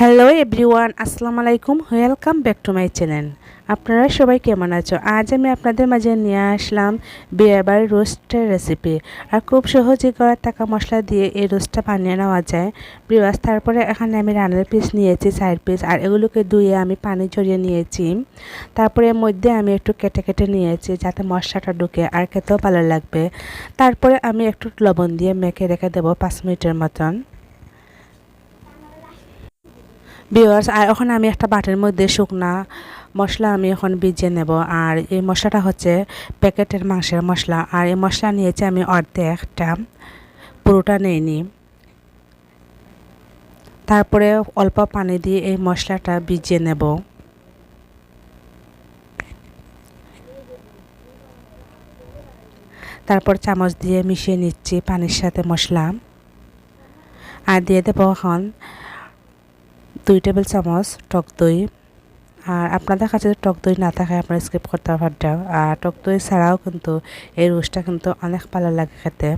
Hello everyone আসসালামু আলাইকুম welcome back to my channel আপনারা সবাই কেমন আছো? আজ আমি আপনাদের মাঝে নিয়ে আসলাম বিয়েবার রোস্টের রেসিপি আর খুব সহজে করা টাকা মশলা দিয়ে এই রোস্টটা বানিয়ে নেওয়া যায়। বিবাস তারপরে এখানে আমি রানের পিস নিয়েছি সাইড পিস আর এগুলোকে ধুয়ে আমি পানি ঝরিয়ে নিয়েছি। তারপরে এর মধ্যে আমি একটু কেটে কেটে নিয়েছি যাতে মশলাটা ঢুকে আর খেতেও ভালো লাগবে। তারপরে আমি একটু লবণ দিয়ে মেখে রেখে দেবো পাঁচ মিনিটের মতন। বিওয়ার্স আর এখন আমি একটা বাটির মধ্যে শুকনা মশলা আমি এখন ভিজিয়ে নেব। আর এই মশলাটা হচ্ছে প্যাকেটের মাংসের মশলা। আর এই মশলা নিয়েছি আমি অর্ধেকটা। পুরোটা নেইনি। তারপরে অল্প পানি দিয়ে এই মশলাটা ভিজিয়ে নেব। তারপর চামচ দিয়ে মিশিয়ে নিচ্ছি পানির সাথে মশলা। আর দিয়ে দেবো এখন দুই টেবিল চামচ টক দই। আর আপনাদের কাছে টক দই না থাকে, আপনারা স্কিপ করতে পারবেন আর টক দই ছাড়াও কিন্তু এই রোস্টটা কিন্তু অনেক ভালো লাগে খেতে।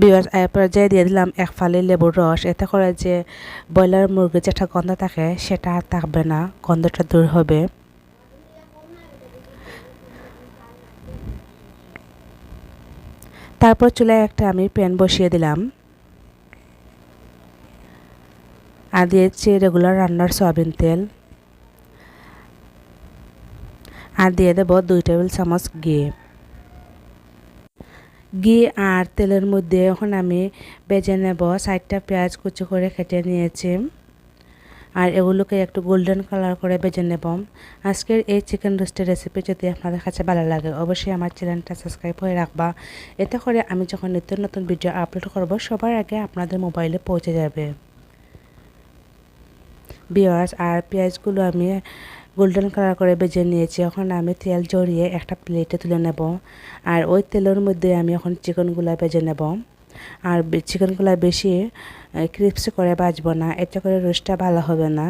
বিয়ার পর্যায়ে দিয়ে দিলাম এক ফালি লেবুর রস। এতে করে যে ব্রয়লার মুরগির যেটা গন্ধ থাকে, সেটা আর থাকবে না, গন্ধটা দূর হবে। তারপর চুলায় একটা আমি প্যান বসিয়ে দিলাম। আর দিয়েছি রেগুলার রান্নার সয়াবিন তেল। আর দিয়ে দেব দুই টেবিল চামচ ঘি। ঘি আর তেলের মধ্যে এখন আমি বেজে নেব সাইডটা পেঁয়াজ কুচি করে কেটে নিয়েছি। আর এগুলোকে একটু গোল্ডেন কালার করে বেজে নেব। আজকের এই চিকেন রোস্টের রেসিপি যদি আপনাদের কাছে ভালো লাগে, অবশ্যই আমার চ্যানেলটা সাবস্ক্রাইব হয়ে রাখবা। এতে করে আমি যখন নিত্য নতুন ভিডিও আপলোড করব, সবার আগে আপনাদের মোবাইলে পৌঁছে যাবে। বিয়ার্স আর পেঁয়াজগুলো আমি গোল্ডেন কালার করে বেজে নিয়েছি। এখন আমি তেল জড়িয়ে একটা প্লেটে তুলে নেব। আর ওই তেলের মধ্যে আমি এখন চিকেনগুলো বেজে নেব। আর চিকেনগুলো বেশি ক্রিপসি করে বাজবো না। এতে করে রোস্টটা ভালো হবে না।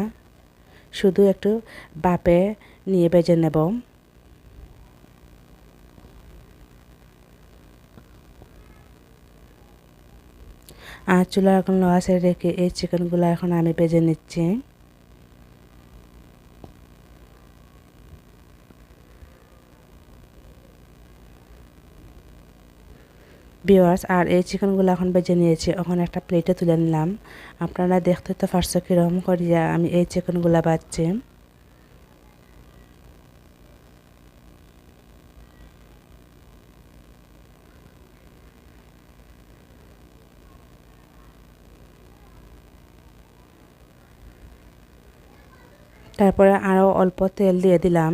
শুধু একটু বাপে নিয়ে বেজে নেব। আর চুলা এখন লোয়া সাইডে রেখে এই চিকেনগুলো এখন আমি বেজে নিচ্ছি। বিওয়ার্স আর এই চিকেনগুলো এখন বেজে নিয়েছি। এখন একটা প্লেটে তুলে নিলাম। আপনারা দেখতে তো পারছ কীরকম করিয়া আমি এই চিকেনগুলো বাজছি। তারপরে আরও অল্প তেল দিয়ে দিলাম।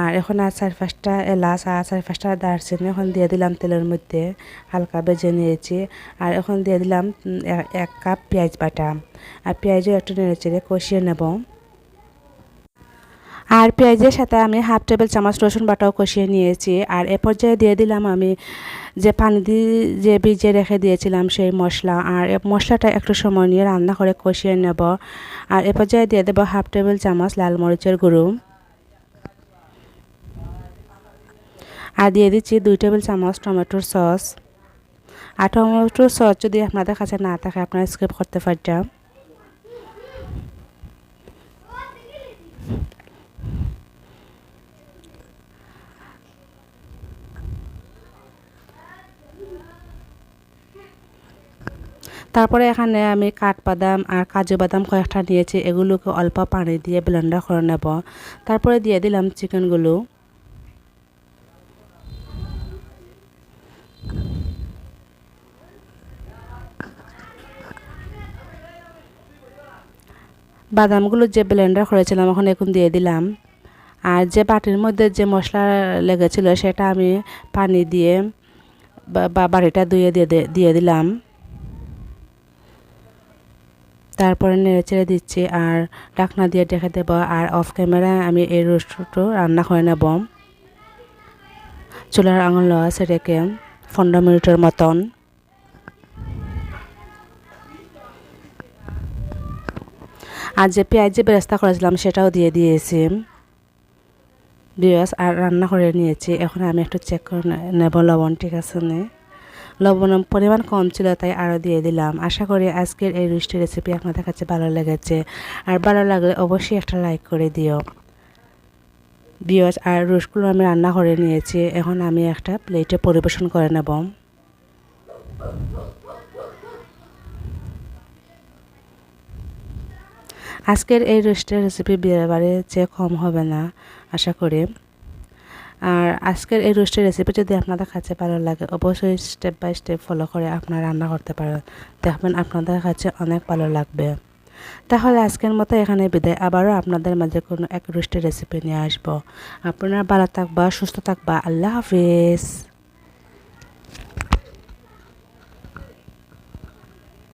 আর এখন আর চার পাঁচটা এলাচ আর চার পাঁচটা দারচিনি এখন দিয়ে দিলাম তেলের মধ্যে হালকা বেজে নিয়েছি। আর এখন দিয়ে দিলাম এক কাপ পেঁয়াজ বাটা। আর পেঁয়াজও একটু নেড়ে চেড়ে কষিয়ে নেব। আর পেঁয়াজের সাথে আমি হাফ টেবিল চামচ রসুন বাটাও কষিয়ে নিয়েছি। আর এ পর্যায়ে দিয়ে দিলাম আমি যে পানি দিয়ে যে ভিজে রেখে দিয়েছিলাম সেই মশলা। আর মশলাটা একটু সময় নিয়ে রান্না করে কষিয়ে নেব। আর এ পর্যায়ে দিয়ে দেবো হাফ টেবিল চামচ লাল মরিচের গুঁড়ো। আর দিয়ে দিচ্ছি দুই টেবিল চামচ টমেটোর সস আর টমেটোর সস যদি আপনাদের কাছে না থাকে, আপনারা স্কিপ করতে পারতাম তারপরে এখানে আমি কাঠবাদাম আর কাজু বাদাম কয়েকটা নিয়েছি এগুলোকে অল্প পানি দিয়ে ব্লেন্ডার করে নেব। তারপরে দিয়ে দিলাম চিকেনগুলো বাদামগুলো যে ব্লেন্ডার করেছিলাম, এখন এখন দিয়ে দিলাম। আর যে বাটির মধ্যে যে মশলা লেগেছিল, সেটা আমি পানি দিয়ে বা বাড়িটা ধুয়ে দিয়ে দিয়ে দিলাম। তারপরে নেড়ে চেড়ে দিচ্ছি আর ডাকনা দিয়ে ডেকে দেবো। আর অফ ক্যামেরায় আমি এই রোস্টটো রান্না করে নেব। চুলার আঙুল রেখে পনেরো মিনিটের মতন। আর যে পেঁয়াজ যে বেরেস্তা করেছিলাম, সেটাও দিয়ে দিয়েছি। বিয়াস, আর রান্না করে নিয়েছি। এখন আমি একটু চেক করে নেব লবণ, ঠিক আছে নে? লবণের পরিমাণ কম ছিল, তাই আরও দিয়ে দিলাম। আশা করি আজকের এই রুষ্টির রেসিপি আপনাদের কাছে ভালো লেগেছে। আর ভালো লাগলে অবশ্যই একটা লাইক করে দিও। বিয়স, আর রোস্টগুলো আমি রান্না করে নিয়েছি। এখন আমি একটা প্লেটে পরিবেশন করে নেব। আজকের এই রোস্টের রেসিপি বিয়েবারে চেয়ে কম হবে না, আশা করি। আর আজকের এই রোস্টের রেসিপি যদি আপনাদের কাছে ভালো লাগে, অবশ্যই স্টেপ বাই স্টেপ ফলো করে আপনারা রান্না করতে পারেন। দেখবেন আপনাদের কাছে অনেক ভালো লাগবে। তাহলে আজকের মতো এখানে বিদায়। আবারও আপনাদের মাঝে কোনো এক রোস্টের রেসিপি নিয়ে আসব। আপনারা ভালো থাকবা, সুস্থ থাকবা। আল্লাহ হাফিজ।